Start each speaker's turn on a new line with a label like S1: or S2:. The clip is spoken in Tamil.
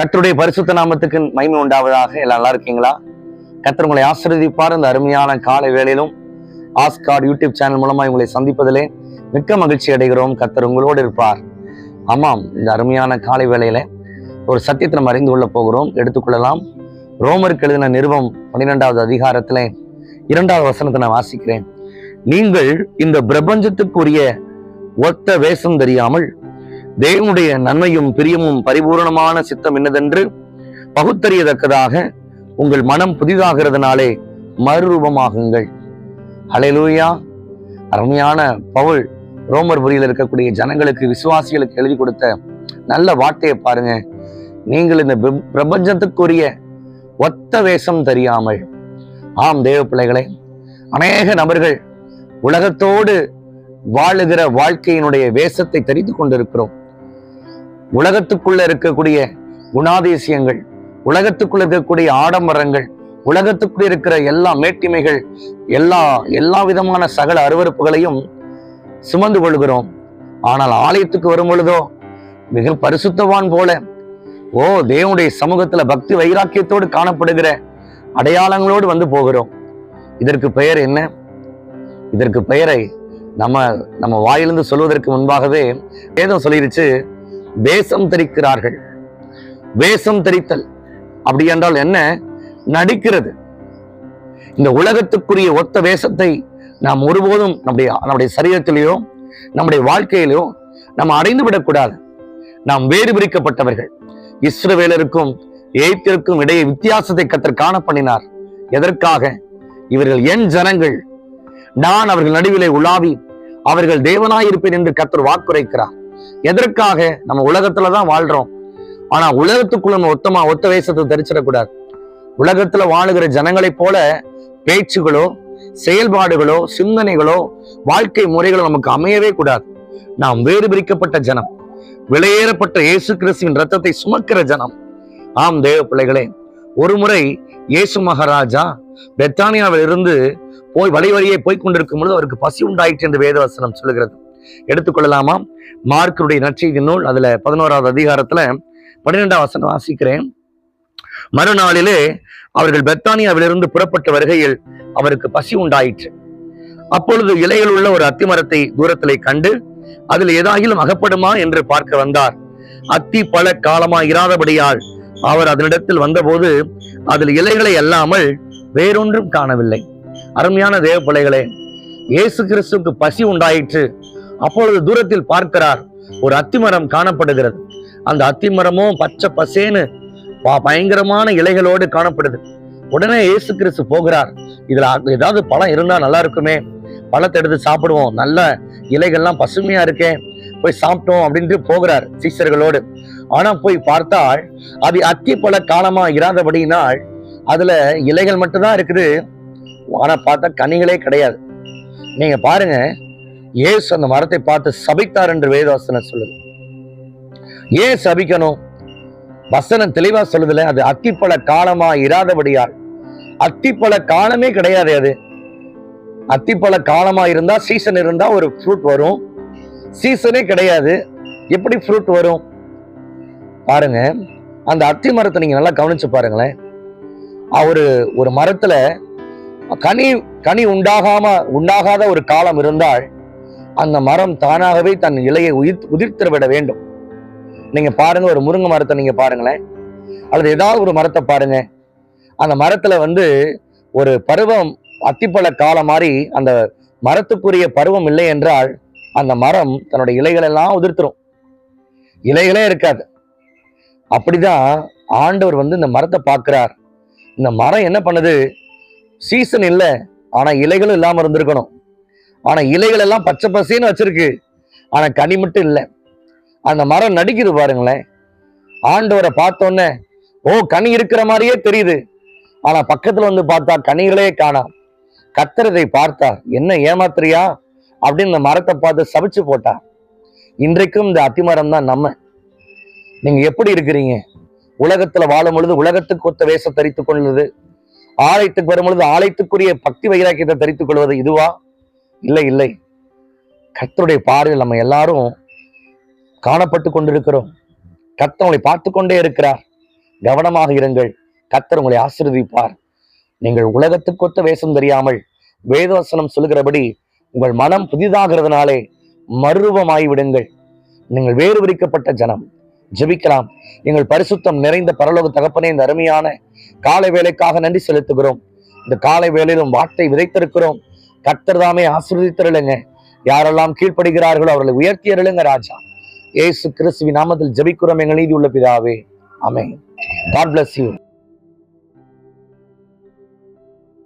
S1: கத்தருடைய பரிசுத்த நாமத்துக்கு மகிமை உண்டாவதாக. எல்லாம் நல்லா இருக்கீங்களா? கத்தர் உங்களை ஆசீர்வதிப்பார். இந்த அருமையான காலை வேளையிலும் ஆஸ்கார்ட் யூடியூப் சேனல் மூலமா உங்களை சந்திப்பதிலே மிக்க மகிழ்ச்சி அடைகிறோம். கத்தர் உங்களோடு இருப்பார். ஆமாம் இந்த அருமையான காலை வேளையில ஒரு சத்தியத்தை நம்ம அறிந்து கொள்ள போகிறோம். எடுத்துக்கொள்ளலாம். ரோமருக்கு எழுதின நிறுவம் பன்னிரெண்டாவது அதிகாரத்துல இரண்டாவது வசனத்தை நான் வாசிக்கிறேன். நீங்கள் இந்த பிரபஞ்சத்துக்குரிய ஒத்த வேஷம் தெரியாமல் தேவனுடைய நன்மையும் பிரியமும் பரிபூரணமான சித்தம் என்னதென்று பகுத்தறியத்தக்கதாக உங்கள் மனம் புதிதாகிறதுனாலே மறுரூபமாகுங்கள். அலையலூயா அருமையான பவுல் ரோமர்புரியில் இருக்கக்கூடிய ஜனங்களுக்கு விசுவாசிகளுக்கு எழுதி கொடுத்த நல்ல வார்த்தையை பாருங்க. நீங்கள் இந்த பிரபஞ்சத்துக்குரிய ஒத்த வேஷம் தெரியாமல். ஆம் தேவ பிள்ளைகளே அநேக நபர்கள் உலகத்தோடு வாழுகிற வாழ்க்கையினுடைய வேஷத்தை தெரிந்து கொண்டிருக்கிறோம். உலகத்துக்குள்ள இருக்கக்கூடிய குணாதிசயங்கள் உலகத்துக்குள்ள இருக்கக்கூடிய ஆடம்பரங்கள் உலகத்துக்குள்ள இருக்கிற எல்லா மேட்டிமைகள் எல்லா எல்லா விதமான சகல அருவருப்புகளையும் சுமந்து கொள்கிறோம். ஆனால் ஆலயத்துக்கு வரும் பொழுதோ மிக பரிசுத்தவான் போல ஓ தேவனுடைய சமூகத்துல பக்தி வைராக்கியத்தோடு காணப்படுகிற அடையாளங்களோடு வந்து போகிறோம். இதற்கு பெயர் என்ன? இதற்கு பெயரை நம்ம நம்ம வாயிலிருந்து சொல்வதற்கு முன்பாகவே வேதம் சொல்லிருச்சு வேஷம் தரிக்கிறார்கள். வேஷம் தரித்தல். அப்படி என்றால் என்ன? நடிக்கிறது. இந்த உலகத்துக்குரிய ஒத்த வேஷத்தை நாம் ஒருபோதும் நம்முடைய நம்முடைய சரீரத்திலேயோ நம்முடைய வாழ்க்கையிலோ நாம் அடைந்து விடக்கூடாது. நாம் வேறு பிரிக்கப்பட்டவர்கள் இஸ்ரவேலருக்கும் எய்த்திற்கும் இடையே வித்தியாசத்தை கத்தர் காண பண்ணினார். எதற்காக? இவர்கள் என் ஜனங்கள். நான் அவர்கள் நடுவிலே உலாவி அவர்கள் தேவனாயிருப்பேன் என்று கத்தர் வாக்குரைக்கிறார். எதற்காக நம்ம உலகத்துல தான் வாழ்றோம்? ஆனா உலகத்துக்குள்ள நம்ம ஒத்தமா ஒத்த வேஷத்தை தரிச்சிடக்கூடாது. உலகத்துல வாழுகிற ஜனங்களைப் போல பேச்சுகளோ செயல்பாடுகளோ சிந்தனைகளோ வாழ்க்கை முறைகளோ நமக்கு அமையவே கூடாது. நாம் வேறு பிரிக்கப்பட்ட ஜனம் விலையேறப்பட்ட இயேசு கிறிஸ்துவின் ரத்தத்தை சுமக்கிற ஜனம். ஆம் தேவ பிள்ளைகளே ஒரு முறை இயேசு மகாராஜா பெத்தானியாவில் இருந்து போய் வழி வழியே போய் கொண்டிருக்கும் பொழுது அவருக்கு பசி உண்டாயிற்று என்று வேதவசனம் சொல்லுகிறது. எடுத்துக்கொள்ளலாமா? மார்க்கருடைய நற்செய்தி நூல் அதுல பதினோராவது அதிகாரத்துல பன்னிரெண்டாம் வசனம் வாசிக்கிறேன். மறுநாளிலே அவர்கள் பெத்தானியாவிலிருந்து புறப்பட்ட வருகையில் அவருக்கு பசி உண்டாயிற்று. அப்பொழுது இலைகள் உள்ள ஒரு அத்திமரத்தை தூரத்திலே கண்டு அதில் ஏதாகிலும் அகப்படுமா? என்று பார்க்க வந்தார். அத்தி பல காலமா இராதபடியால் அவர் அதனிடத்தில் வந்தபோது அதில் இலைகளை அல்லாமல் வேறொன்றும் காணவில்லை. அருமையான தேவ பிள்ளைகளே இயேசு கிறிஸ்துக்கு பசி உண்டாயிற்று. அப்பொழுது தூரத்தில் பார்க்கிறார். ஒரு அத்திமரம் காணப்படுகிறது. அந்த அத்திமரமும் பச்சை பசேன்னு பயங்கரமான இலைகளோடு காணப்படுது. உடனே இயேசு கிறிஸ்து போகிறார். இதுல ஏதாவது பழம் இருந்தா நல்லா இருக்குமே. பழத்தை எடுத்து சாப்பிடுவோம். நல்ல இலைகள்லாம் பசுமையா இருக்கே. போய் சாப்பிட்டோம் அப்படின்ட்டு போகிறார் சீசர்களோடு. ஆனா போய் பார்த்தால் அது அத்தி பழ காலமா இராதபடியினால் அதுல இலைகள் மட்டும்தான் இருக்குது. ஆனா பார்த்தா கனிகளே கிடையாது. நீங்க பாருங்க இயேசு அந்த மரத்தை பார்த்து சபித்தார் என்று வேதவசனம் சொல்லுது. ஏன் சபிக்கணும்? வசனம் தெளிவா சொல்லுதுல அது அத்திப்பழ காலமா இராதபடியால். அத்திப்பழ காலமே கிடையாது அது. அத்திப்பழ காலமா இருந்தா சீசன் இருந்தா ஒரு ஃப்ரூட் வரும். சீசனே கிடையாது. எப்படி ஃப்ரூட் வரும்? பாருங்க அந்த அத்தி மரத்தை நீங்க நல்லா கவனிச்சு பாருங்களேன். அவர் ஒரு ஒரு மரத்துல கனி கனி உண்டாகாம உண்டாகாத ஒரு காலம் இருந்தால் அந்த மரம் தானாகவே தன் இலையை உயிர் உதிர்த்திட விட வேண்டும். நீங்க பாருங்க ஒரு முருங்கை மரத்தை நீங்க பாருங்களேன். அல்லது ஏதாவது ஒரு மரத்தை பாருங்க. அந்த மரத்துல வந்து ஒரு பருவம் அத்திப்பழ காலம் மாதிரி அந்த மரத்துக்குரிய பருவம் இல்லை என்றால் அந்த மரம் தன்னுடைய இலைகள் எல்லாம் உதிர்த்துரும். இலைகளே இருக்காது. அப்படிதான் ஆண்டவர் வந்து இந்த மரத்தை பார்க்கிறார். இந்த மரம் என்ன பண்ணுது? சீசன் இல்லை. ஆனா இலைகளும் இல்லாம இருந்திருக்கணும். ஆனா இலைகள் எல்லாம் பச்சை பசேன்னு வச்சிருக்கு. ஆனா கனி மட்டும் இல்லை. அந்த மரம் நடிக்குது பாருங்களேன். ஆண்டவரை பார்த்தோன்னே ஓ கனி இருக்கிற மாதிரியே தெரியுது. ஆனா பக்கத்துல வந்து பார்த்தா கனிகளே காணாம். கத்துறதை பார்த்தா என்ன ஏமாத்துறியா? அப்படின்னு இந்த மரத்தை பார்த்து சபிச்சு போட்டா இன்றைக்கும் இந்த அத்திமரம் தான் நம்ம. நீங்க எப்படி இருக்கிறீங்க? உலகத்துல வாழும் பொழுது உலகத்துக்கு ஒத்த வேஷம் தரித்துக் கொள்வது ஆலயத்துக்கு வரும் பொழுது ஆலயத்துக்குரிய பக்தி வைராக்கியத்தை தரித்துக் கொள்வது இதுவா? இல்லை இல்லை. கர்த்தருடைய பார்வையில் நம்ம எல்லாரும் காணப்பட்டு கொண்டிருக்கிறோம். கர்த்தர் உங்களை பார்த்து கொண்டே இருக்கிறார். கவனமாக இருங்கள். கத்தர் உங்களை ஆசீர்வதிப்பார். நீங்கள் உலகத்துக்கொத்த வேஷம் தெரியாமல் வேதவசனம் சொல்லுகிறபடி உங்கள் மனம் புதிதாகிறதுனாலே மறுரூபமாகி விடுங்கள். நீங்கள் வேறு விரிக்கப்பட்ட ஜனம். ஜெபிக்கலாம். எங்கள் பரிசுத்தம் நிறைந்த பரலோக தகப்பனே இந்த அருமையான காலை வேலைக்காக நன்றி செலுத்துகிறோம். இந்த காலை வேலையிலும் வார்த்தை விதைத்திருக்கிறோம். கர்த்தர் தாமே ஆசீர்வதித்திருளுங்க. யாரெல்லாம் கீழ்ப்படுகிறார்களோ அவர்களை உயர்த்தியருளுங்க ராஜா. ஏசு கிறிஸ்துவின் நாமத்தில் ஜெபிக்கிறோம் எங்கள் நீதி உள்ள பிதாவே. அமே காட் பிளஸ் யூ